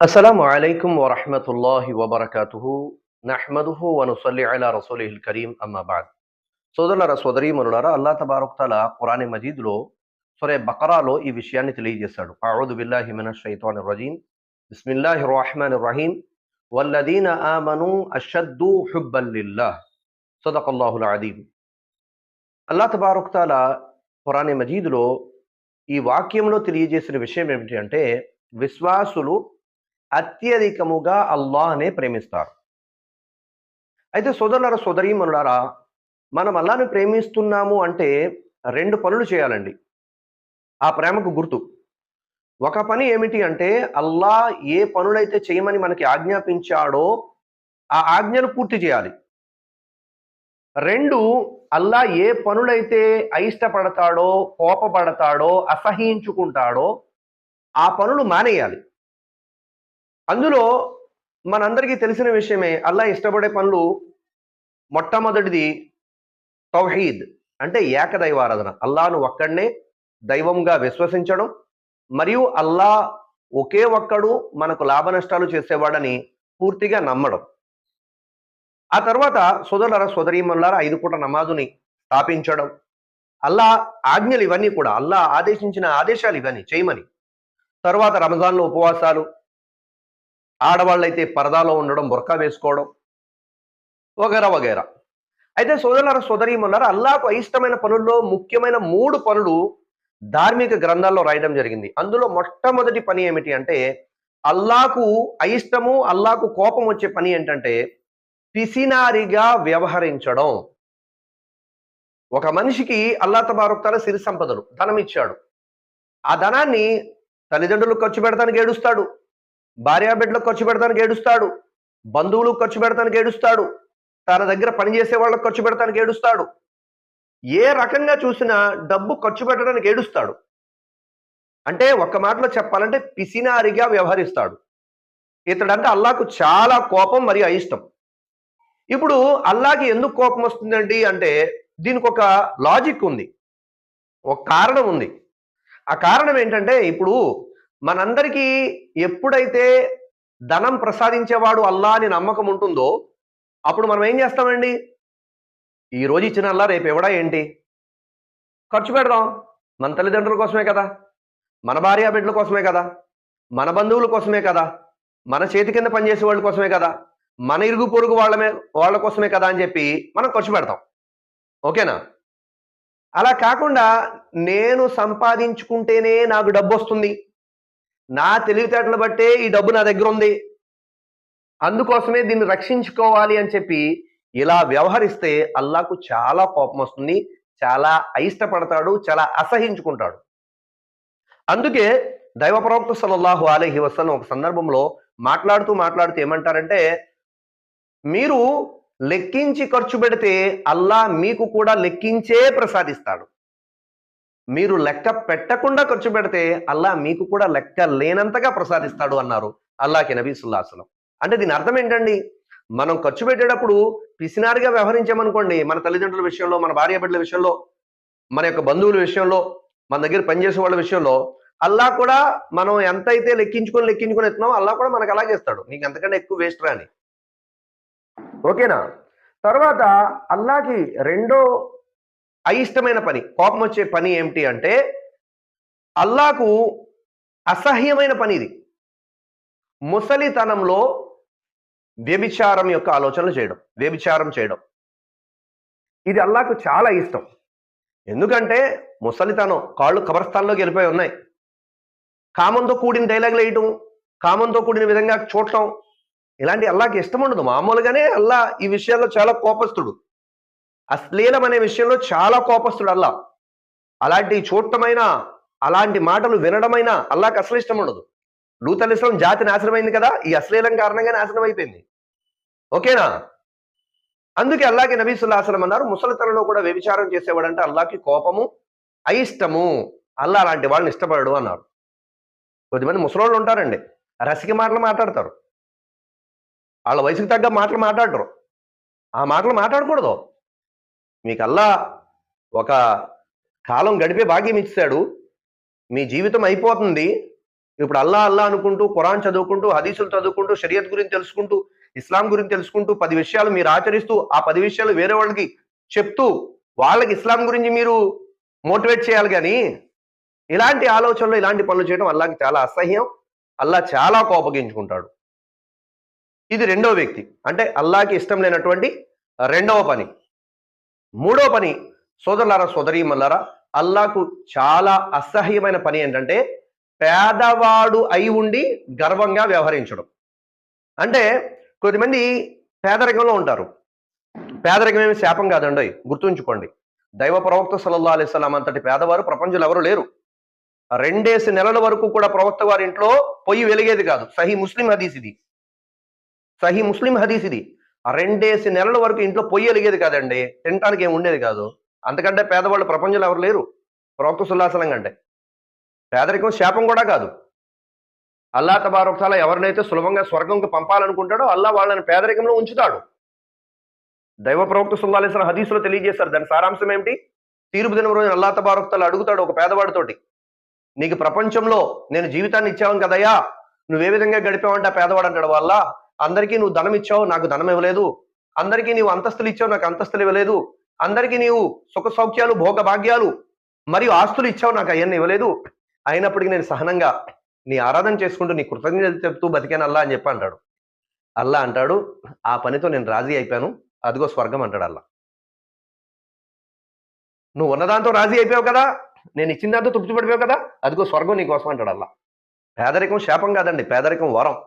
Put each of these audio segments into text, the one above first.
السلام عليكم ورحمة الله وبركاته نحمده ونصلي على رسوله الكريم أما بعد సోదరులారా సోదరీమనులారా అల్లా తబారక్ తాలా ఖురాన్ మజీద్లో సరే బకరాలో ఈ విషయాన్ని తెలియజేశాడు అఊదు బిల్లాహి మినష్ షైతాన్ రజీం బిస్మిల్లాహి రహమాన్ రహీం వల్లదీన ఆమను అషద్దు హుబ్బన్ లిల్లాహ్ సదకల్లాహుల్ అదీం అల్లా తబారక్ తాలా ఖురాన్ మజీద్లో ఈ వాక్యంలో తెలియజేసిన విషయం ఏమిటి అంటే విశ్వాసులు అత్యధికముగా అల్లాహనే ప్రేమిస్తారు. అయితే సోదరులారా సోదరీమనులారా మనం అల్లాని ప్రేమిస్తున్నాము అంటే రెండు పనులు చేయాలండి. ఆ ప్రేమకు గుర్తు. ఒక పని ఏమిటి అంటే అల్లా ఏ పనులైతే చేయమని మనకి ఆజ్ఞాపించాడో ఆ ఆజ్ఞను పూర్తి చేయాలి. రెండు అల్లా ఏ పనులైతే అయిష్టపడతాడో కోపపడతాడో అసహించుకుంటాడో ఆ పనులు మానేయాలి. అందులో మనందరికీ తెలిసిన విషయమే అల్లా ఇష్టపడే పనులు మొట్టమొదటిది తౌహీద్ అంటే ఏకదైవారాధన. అల్లాను ఒక్కడనే దైవంగా విశ్వసించడం మరియు అల్లా ఒకే ఒక్కడు మనకు లాభ నష్టాలు చేసేవాడని పూర్తిగా నమ్మడం. ఆ తర్వాత సోదరుల సోదరీమల్లారా ఐదు పూట నమాజుని స్థాపించడం అల్లా ఆజ్ఞలు ఇవన్నీ కూడా అల్లా ఆదేశించిన ఆదేశాలు ఇవన్నీ చేయమని. తర్వాత రంజాన్లో ఉపవాసాలు ఆడవాళ్ళైతే పరదాలో ఉండడం బురకా వేసుకోవడం వగేరా వగేరా. అయితే సోదరులారా సోదరీమన్నారు అల్లాకు అయిష్టమైన పనుల్లో ముఖ్యమైన మూడు పనులు ధార్మిక గ్రంథాల్లో రాయడం జరిగింది. అందులో మొట్టమొదటి పని ఏమిటి అంటే అల్లాకు అయిష్టము అల్లాకు కోపం వచ్చే పని ఏంటంటే పిసినారిగా వ్యవహరించడం. ఒక మనిషికి అల్లా తబారుక్తాల సిరి సంపదలు ధనం ఇచ్చాడు ఆ ధనాన్ని తల్లిదండ్రులు ఖర్చు పెడతానికి ఏడుస్తాడు. భార్యాబిడ్డలకు ఖర్చు పెడతానికి ఏడుస్తాడు. బంధువులకు ఖర్చు పెడతానికి ఏడుస్తాడు. తన దగ్గర పనిచేసే వాళ్ళకు ఖర్చు పెడతానికి ఏడుస్తాడు. ఏ రకంగా చూసినా డబ్బు ఖర్చు పెట్టడానికి ఏడుస్తాడు. అంటే ఒక్క మాటలో చెప్పాలంటే పిసినారిగా వ్యవహరిస్తాడు. ఇతడంటే అల్లాకు చాలా కోపం మరియు అయిష్టం. ఇప్పుడు అల్లాకి ఎందుకు కోపం వస్తుందండి అంటే దీనికి ఒక లాజిక్ ఉంది. ఒక కారణం ఉంది. ఆ కారణం ఏంటంటే ఇప్పుడు మనందరికీ ఎప్పుడైతే ధనం ప్రసాదించేవాడు అల్లా అని నమ్మకం ఉంటుందో అప్పుడు మనం ఏం చేస్తామండి? ఈ రోజు ఇచ్చిన అల్లా రేపు ఎవడా ఏంటి? ఖర్చు పెడదాం. మన తల్లిదండ్రుల కోసమే కదా? మన భార్య బిడ్డల కోసమే కదా? మన బంధువుల కోసమే కదా? మన చేతి కింద పనిచేసే వాళ్ళ కోసమే కదా? మన ఇరుగు పొరుగు వాళ్ళమే వాళ్ళ కోసమే కదా అని చెప్పి మనం ఖర్చు పెడతాం. ఓకేనా? అలా కాకుండా నేను సంపాదించుకుంటేనే నాకు డబ్బు వస్తుంది. నా తెలివితేటలు బట్టే ఈ డబ్బు నా దగ్గర ఉంది. అందుకోసమే దీన్ని రక్షించుకోవాలి అని చెప్పి ఇలా వ్యవహరిస్తే అల్లాకు చాలా కోపం వస్తుంది చాలా అయిష్టపడతాడు చాలా అసహించుకుంటాడు. అందుకే దైవ ప్రవక్త సలల్లాహు అలైహి వసల్లం ఒక సందర్భంలో మాట్లాడుతూ మాట్లాడుతూ ఏమంటారంటే మీరు లెక్కించి ఖర్చు పెడితే అల్లా మీకు కూడా లెక్కించే ప్రసాదిస్తాడు. మీరు లెక్క పెట్టకుండా ఖర్చు పెడితే అల్లా మీకు కూడా లెక్క లేనంతగా ప్రసాదిస్తాడు అన్నారు. అల్లాకి నబీ సుల్లాసలం అంటే దీని అర్థం ఏంటండి? మనం ఖర్చు పెట్టేటప్పుడు పిసినారిగా వ్యవహరించామనుకోండి మన తల్లిదండ్రుల విషయంలో మన భార్య బిడ్డల విషయంలో మన యొక్క బంధువుల విషయంలో మన దగ్గర పనిచేసే వాళ్ళ విషయంలో అల్లా కూడా మనం ఎంతైతే లెక్కించుకొని లెక్కించుకొని ఎత్తున్నామో అల్లా కూడా మనకు అలాగే ఇస్తాడు. నీకు ఎంతకంటే ఎక్కువ వేస్ట్ రాని ఓకేనా? తర్వాత అల్లాకి రెండో అయిష్టమైన పని కోపం వచ్చే పని ఏమిటి అంటే అల్లాకు అసహ్యమైన పని ఇది. ముసలితనంలో వ్యభిచారం యొక్క ఆలోచనలు చేయడం వ్యభిచారం చేయడం. ఇది అల్లాకు చాలా ఇష్టం. ఎందుకంటే ముసలితనం కాళ్ళు కబరస్థాన్లోకి వెళ్ళిపోయి ఉన్నాయి. కామంతో కూడిన డైలాగులు వేయటం కామంతో కూడిన విధంగా చూడటం ఇలాంటి అల్లాకి ఇష్టం ఉండదు. మామూలుగానే అల్లా ఈ విషయాల్లో చాలా కోపస్తుడు అశ్లీలం అనే విషయంలో చాలా కోపస్తుడు అల్లా అలాంటి చూడటమైన అలాంటి మాటలు వినడమైన అల్లాకి అసలు ఇష్టం ఉండదు. లూత్ అలిస్లాం జాతి నాశనమైంది కదా ఈ అశ్లీలం కారణంగా నాశనం అయిపోయింది ఓకేనా? అందుకే అల్లాకి నబీ సుల్లాహసలం అన్నారు ముసలితనంలో కూడా వ్యభిచారం చేసేవాడంటే అల్లాకి కోపము అయిష్టము అల్లా అలాంటి వాళ్ళని ఇష్టపడడు అన్నారు. కొద్దిమంది ముసలోళ్ళు ఉంటారండి రసిక మాటలు మాట్లాడతారు. వాళ్ళ వయసుకు తగ్గ మాటలు మాట్లాడరు. ఆ మాటలు మాట్లాడకూడదు. మీకు అల్లా ఒక కాలం గడిపే భాగ్యం ఇచ్చాడు. మీ జీవితం అయిపోతుంది. ఇప్పుడు అల్లా అల్లా అనుకుంటూ ఖురాన్ చదువుకుంటూ హదీసులు చదువుకుంటూ షరియత్ గురించి తెలుసుకుంటూ ఇస్లాం గురించి తెలుసుకుంటూ పది విషయాలు మీరు ఆచరిస్తూ ఆ పది విషయాలు వేరే వాళ్ళకి చెప్తూ వాళ్ళకి ఇస్లాం గురించి మీరు మోటివేట్ చేయాలి కానీ ఇలాంటి ఆలోచనలు ఇలాంటి పనులు చేయడం అల్లాకి చాలా అసహ్యం. అల్లా చాలా కోపగించుకుంటాడు. ఇది రెండవ వ్యక్తి. అంటే అల్లాకి ఇష్టం లేనటువంటి రెండవ పని. మూడో పని సోదరులారా సోదరీ మల్లారా అల్లాకు చాలా అసహ్యమైన పని ఏంటంటే పేదవాడు అయి ఉండి గర్వంగా వ్యవహరించడం. అంటే కొద్దిమంది పేదరికంలో ఉంటారు. పేదరికం ఏమి శాపం కాదండి గుర్తుంచుకోండి. దైవ ప్రవక్త సల్లల్లా అలైస్లాం అంతటి పేదవారు ప్రపంచంలో ఎవరు లేరు. రెండేసి నెలల వరకు కూడా ప్రవక్త వారి ఇంట్లో పొయ్యి వెలిగేది కాదు. సహీ ముస్లిం హదీస్ ఇది. సహీ ముస్లిం హదీస్ ఇది. రెండేసి నెలల వరకు ఇంట్లో పొయ్యి వెలిగేది కాదండి. తినటానికి ఏమి ఉండేది కాదు. అంతకంటే పేదవాళ్ళు ప్రపంచంలో ఎవరు లేరు. ప్రవక్త సుల్లాసనం కంటే పేదరికం శాపం కూడా కాదు. అల్లా తబారొకసాల ఎవరినైతే సులభంగా స్వర్గంకి పంపాలనుకుంటాడో అల్లా వాళ్ళని పేదరికంలో ఉంచుతాడు. దైవ ప్రవక్త సుల్లాలేసిన హదీసులో తెలియజేశారు. దాని సారాంశం ఏమిటి? తీర్పు దినం రోజున అల్లా తబారొక్తలు అడుగుతాడు ఒక పేదవాడితోటి. నీకు ప్రపంచంలో నేను జీవితాన్ని ఇచ్చావని కదయ్యా. నువ్వే విధంగా గడిపావంటే ఆ పేదవాడు అంటాడు వాళ్ళ అందరికీ నువ్వు ధనం ఇచ్చావు నాకు ధనం ఇవ్వలేదు. అందరికీ నీవు అంతస్తులు ఇచ్చావు నాకు అంతస్తులు ఇవ్వలేదు. అందరికీ నీవు సుఖ సౌఖ్యాలు భోగ భాగ్యాలు మరియు ఆస్తులు ఇచ్చావు నాకు అవన్నీ ఇవ్వలేదు. అయినప్పటికీ నేను సహనంగా నీ ఆరాధన చేసుకుంటూ నీ కృతజ్ఞత చెప్తూ బతికాను అల్లా అని చెప్పి అంటాడు. అల్లా అంటాడు ఆ పనితో నేను రాజీ అయిపోయాను. అదిగో స్వర్గం అంటాడు అల్లా. నువ్వు ఉన్నదాంతో రాజీ అయిపోయావు కదా? నేను ఇచ్చిన దాంతో తృప్తి పడిపోయావు కదా? అదిగో స్వర్గం నీకోసం అంటాడు అల్లా. పేదరికం శాపం కాదండి పేదరికం వరం.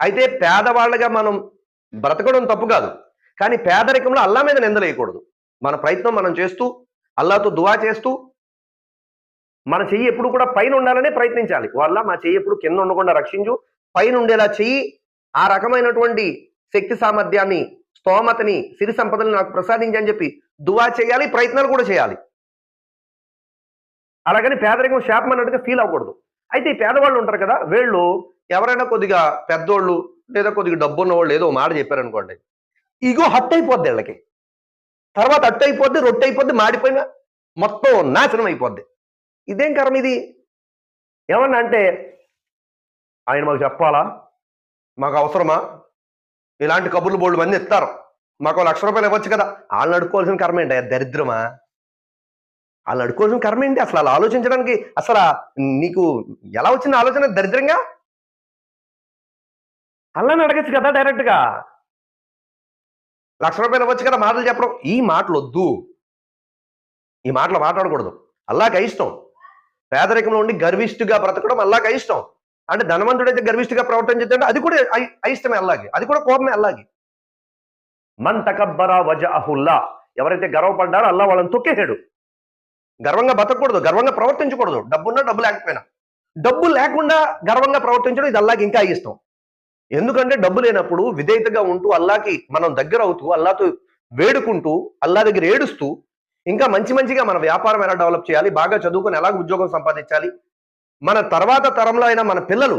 అయితే పేదవాళ్ళగా మనం బ్రతకడం తప్పు కాదు. కానీ పేదరికంలో అల్లా మీద నిందలేయకూడదు మన ప్రయత్నం మనం చేస్తూ అల్లాతో దువా చేస్తూ మన చెయ్యి ఎప్పుడు కూడా పైన ఉండాలనే ప్రయత్నించాలి. వాళ్ళ మా చెయ్యి ఎప్పుడు కింద ఉండకుండా రక్షించు. పైన ఉండేలా చెయ్యి ఆ రకమైనటువంటి శక్తి సామర్థ్యాన్ని స్తోమతని సిరి సంపదలు నాకు ప్రసాదించని చెప్పి దువా చేయాలి ప్రయత్నాలు కూడా చేయాలి. అలాగని పేదరికం శాపం అన్నట్టుగా ఫీల్ అవ్వకూడదు. అయితే ఈ పేదవాళ్ళు ఉంటారు కదా వీళ్ళు ఎవరైనా కొద్దిగా పెద్దోళ్ళు లేదా కొద్దిగా డబ్బు ఉన్నవాళ్ళు ఏదో మాట చెప్పారనుకోండి ఇగో హట్ అయిపోద్ది వీళ్ళకి. తర్వాత అట్టు అయిపోద్ది రొట్టె అయిపోద్ది మాడిపోయిన మొత్తం నాశనం అయిపోద్ది. ఇదేం కరం ఇది? ఏమన్నా అంటే ఆయన మాకు చెప్పాలా? మాకు అవసరమా? ఇలాంటి కబుర్లు బోళ్ళు మంది ఇస్తారు. మాకు లక్ష రూపాయలు ఇవ్వచ్చు కదా. వాళ్ళని అడుక్కోవాల్సిన కర్మ ఏంటి? దరిద్రమా? వాళ్ళని అడుక్కోవాల్సిన కర్మ ఏంటి? అసలు అలా ఆలోచించడానికి అసలు నీకు ఎలా వచ్చింది ఆలోచన? దరిద్రంగా? అల్లని అడగచ్చు కదా డైరెక్ట్గా? లక్ష రూపాయలు ఇవ్వచ్చు కదా మాటలు చెప్పడం. ఈ మాటలు వద్దు ఈ మాటలు మాట్లాడకూడదు. అల్లాక ఇష్టం. పేదరికంలో ఉండి గర్విష్ఠుగా బ్రతకడం అల్లాక ఇష్టం. అంటే ధనవంతుడైతే గర్విష్ఠుగా ప్రవర్తించదంటే అది కూడా అయిష్టమే అల్లాగి అది కూడా కోపమే అల్లాగి మన్ తకబ్బరా వజ అహుల్లా ఎవరైతే గర్వపడ్డారో అల్లా వాళ్ళని తొక్కేసాడు గర్వంగా బతకూడదు. గర్వంగా ప్రవర్తించకూడదు. డబ్బున్నా డబ్బు లేకపోయినా. డబ్బు లేకుండా గర్వంగా ప్రవర్తించడం ఇది అల్లాకి ఇంకా ఇష్టం ఎందుకంటే డబ్బు లేనప్పుడు విధేయతగా ఉంటూ అల్లాకి మనం దగ్గర అవుతూ అల్లాతో వేడుకుంటూ అల్లా దగ్గర ఏడుస్తూ ఇంకా మంచి మంచిగా మన వ్యాపారం ఎలా డెవలప్ చేయాలి బాగా చదువుకొని ఎలా ఉద్యోగం సంపాదించాలి మన తర్వాత తరంలో అయినా మన పిల్లలు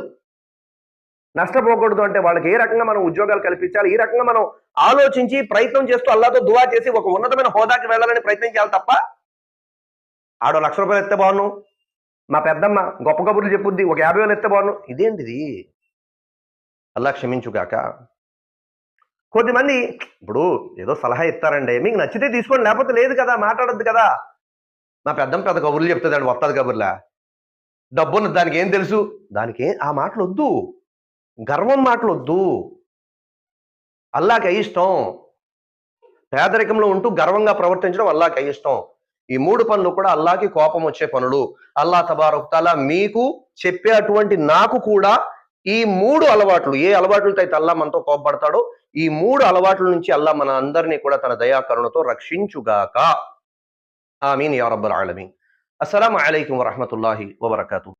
నష్టపోకూడదు అంటే వాళ్ళకి ఏ రకంగా మనం ఉద్యోగాలు కల్పించాలి ఈ రకంగా మనం ఆలోచించి ప్రయత్నం చేస్తూ అల్లాతో దువా చేసి ఒక ఉన్నతమైన హోదాకి వెళ్ళాలని ప్రయత్నం చేయాలి తప్ప ఆడో లక్ష రూపాయలు ఎత్తే బాగును మా పెద్దమ్మ గొప్ప కబుర్లు చెప్పుద్ది ఒక యాభై వేలు ఎత్తే బాగును ఇదేంటిది? అల్లా క్షమించుగాక. కొద్దిమంది ఇప్పుడు ఏదో సలహా ఇస్తారండి మీకు నచ్చితే తీసుకోండి లేకపోతే లేదు కదా మాట్లాడద్దు కదా. మా పెద్దం పెద్ద కబుర్లు చెప్తుందండి వస్తుంది కబుర్లా. డబ్బున్న దానికి ఏం తెలుసు? దానికి ఆ మాటలు వద్దు గర్వం మాటలు వద్దు అల్లాకి ఇష్టం పేదరికంలో ఉంటూ గర్వంగా ప్రవర్తించడం అల్లాకి ఇష్టం ఈ మూడు పనులు కూడా అల్లాకి కోపం వచ్చే పనులు. అల్లా తబారుక్తాలా మీకు చెప్పే అటువంటి నాకు కూడా ఈ మూడు అలవాట్లు ఏ అలవాట్లతో అయితే అల్లా మనతో కోపపడతాడో ఈ మూడు అలవాట్ల నుంచి అల్లా మన అందరినీ కూడా తన దయాకరుణతో రక్షించుగాక. ఆమీన్ యా రబ్బల్ ఆలమీన్. అస్సలం అలైకుం వరహమతుల్లాహి వబర్కూ